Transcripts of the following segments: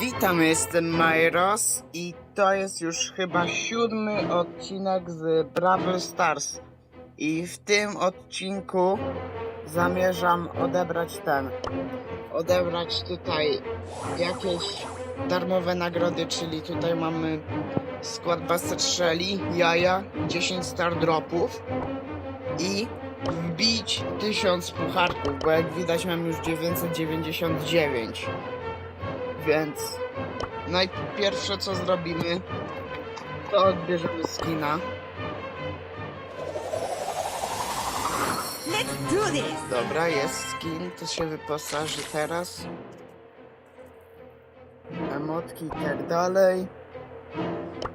Witam, jestem Myros i to jest już chyba siódmy odcinek z Brawl Stars. I w tym odcinku zamierzam odebrać ten. Odebrać tutaj jakieś darmowe nagrody, czyli tutaj mamy skład bastrzeli, jaja, 10 star dropów i wbić 1000 pucharków, bo jak widać mam już 999. Więc najpierwsze co zrobimy, to odbierzemy skina. Dobra, jest skin, to się wyposaży teraz. Emotki i tak dalej.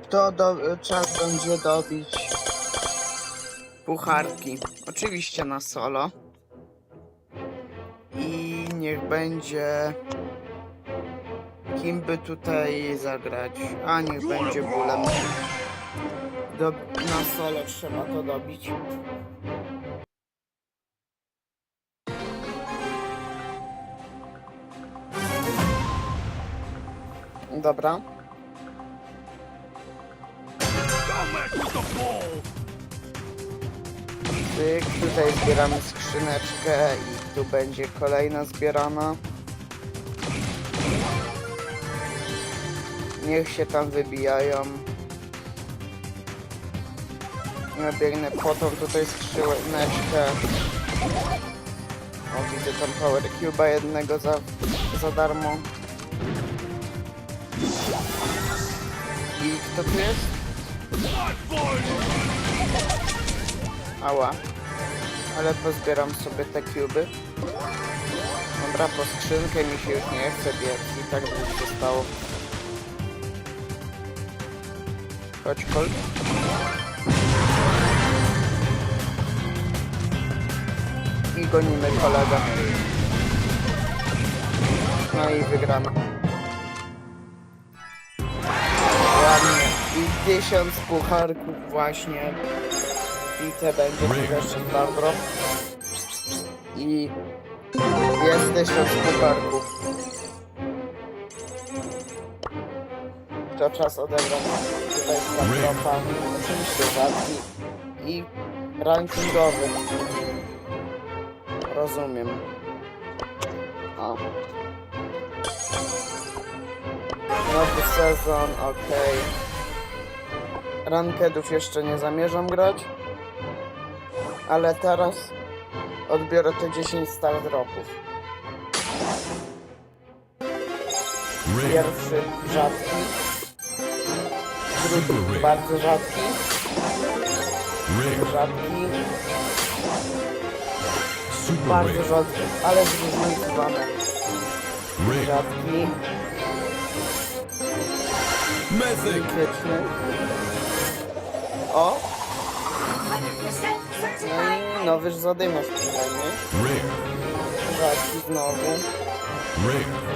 To do, czas będzie dobić pucharki. Oczywiście na solo. I niech będzie... Kim by tutaj zagrać? A niech będzie bólem. Do, na solo trzeba to dobić. Dobra. Tyk, tutaj zbieramy skrzyneczkę i tu będzie kolejna zbierana. Niech się tam wybijają. Ja biegnę po tą tutaj skrzyneczkę. O, widzę tam Power Cube'a jednego za, za darmo. I kto tu jest? Ała. Ale pozbieram sobie te kuby. Dobra, po skrzynkę mi się już nie chce biec i tak by zostało. Chodź. I gonimy kolegę. No i wygramy. Ładnie. I tysiąc pucharków właśnie. I te będzie jeszcze dobro. I jest tysiąc pucharków. To czas odebrać tutaj startropa. Oczywiście rzadki i rankingowy. Rozumiem. O. Nowy sezon, okej. Rankedów jeszcze nie zamierzam grać. Ale teraz odbiorę te 10 star dropów. Pierwszy rzadki, bardzo rzadki, rzadki, bardzo rzadki, ale zróżnicowane. Rzadki, Mezyk! O! 100% No i nowy zadymasz przynajmniej. Rzadki znowu.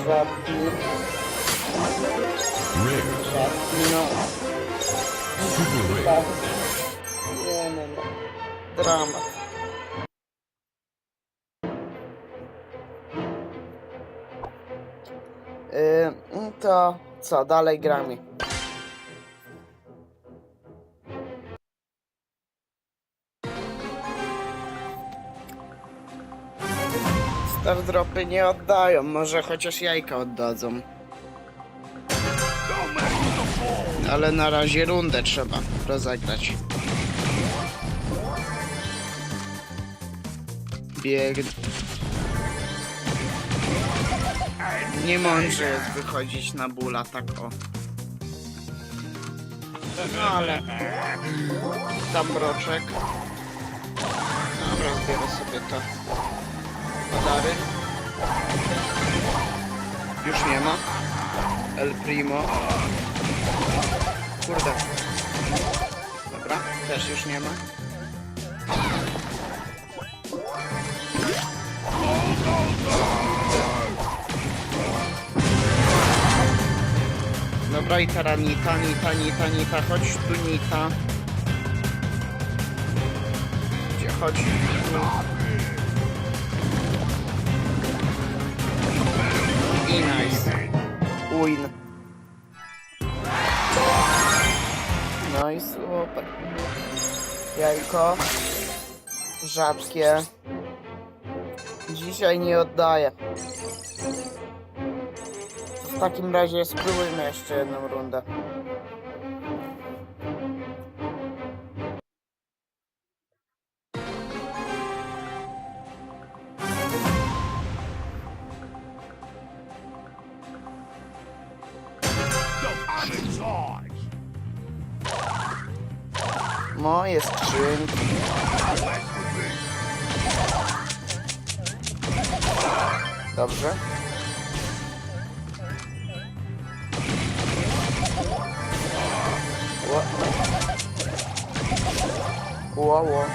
Rzadki, rzadki, no. Tak. Nie no, no. Dramat. Yy, to co, dalej gramy. Stardropy nie oddają, może chociaż jajka oddadzą. Ale na razie rundę trzeba rozegrać. Bieg. Nie mądrze jest wychodzić na bóla tak o. No ale... Tam broczek. Dobra, zbiorę sobie to. Podary. Już nie ma. El Primo. Kurde. Dobra, też już nie ma. Dobra i teraz Nita, Nita, Nita, Nita, chodź tu Nita. Gdzie chodź? Tu. I nice. win. No i super. Jajko. Rzadkie. Dzisiaj nie oddaję. W takim razie spróbujmy jeszcze jedną rundę. Moje skrzynki. Dobrze. Ło. Ło.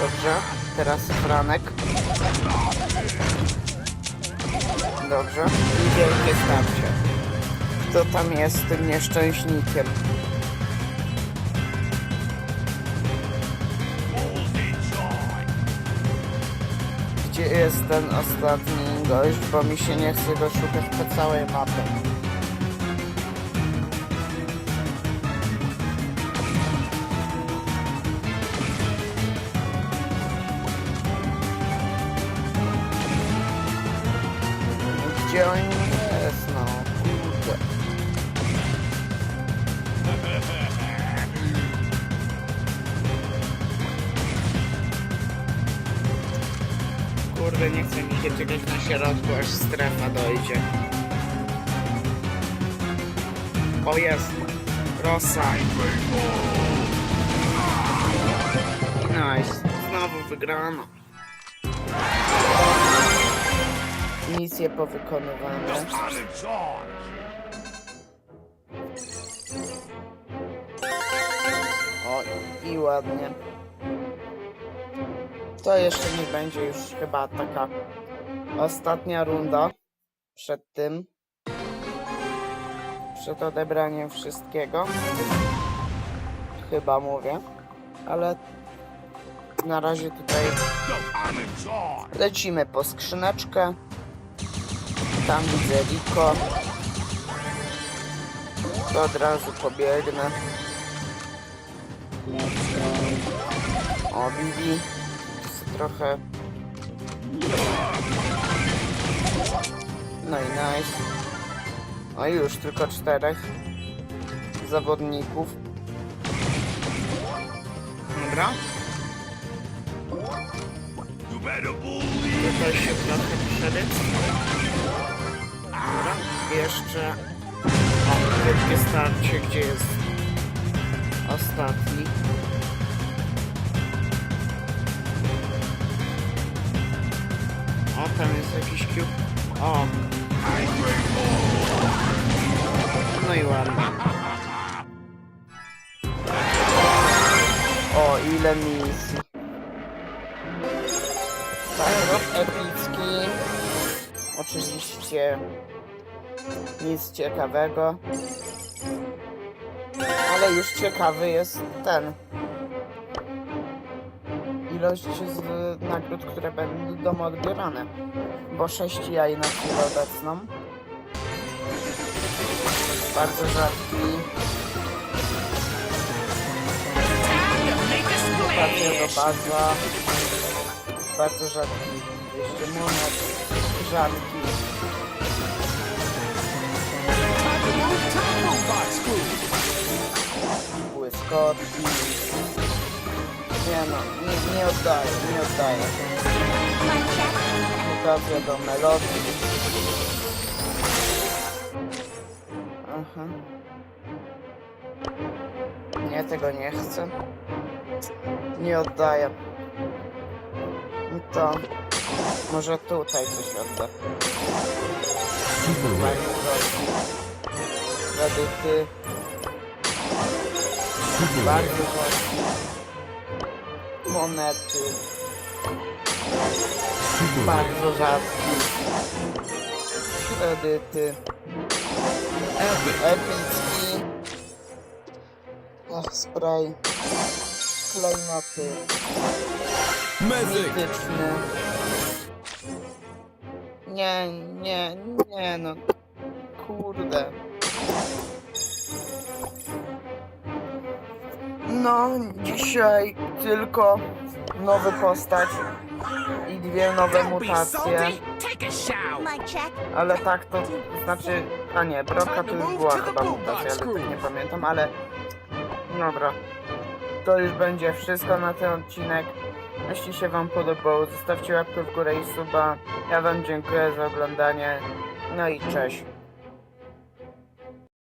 Dobrze, teraz Franek. Dobrze. I wielkie starcie. Kto tam jest tym nieszczęśnikiem? Gdzie jest ten ostatni gość, bo mi się nie chce go szukać po całej mapie. Nie chce mi się czekać na środku, aż strefa dojdzie. O jest! Rosa! Nice. Znowu wygrano. Misje powykonywane. O, i ładnie. To jeszcze nie będzie już chyba taka ostatnia runda przed tym. Przed odebraniem wszystkiego. Chyba mówię. Ale na razie tutaj lecimy po skrzyneczkę. Tam widzę Liko. To od razu pobiegnę. O, Bibi. Trochę... No i nice. I już, tylko czterech zawodników. Dobra. Tutaj się trochę. Dobra. Jeszcze... O, starcie, gdzie jest ostatni. O, tam jest jakiś. O. No i ładnie. O, ile misji. Tarot epicki. Oczywiście nic ciekawego. Ale już ciekawy jest ten. Ilość z nagród, które będą odbierane. Bo 6 jaj na chwilę obecną. Bardzo rzadki. Do baza. Bardzo rzadki. Jeszcze monet. Rzadki. Błyskotki. Nie no, nie, nie oddaję, nie oddaję. Mutacja do melodii. Aha. Nie, tego nie chcę. Nie oddaję. No To może tutaj coś odda. Kredyty. Super Bardzo rare. Monety. Bardzo rzadkie. Kredyty. Epic. Epicki. Ach, spray. klejnoty. Mityczny. Nie, nie, nie no. Kurde. No, dzisiaj tylko nowy postać i dwie nowe mutacje. Ale tak to znaczy, a nie, Broka to już była chyba mutacja, ale tak nie pamiętam, ale dobra. To już będzie wszystko na ten odcinek. Jeśli się wam podobało, zostawcie łapkę w górę i suba. Ja wam dziękuję za oglądanie. No i cześć.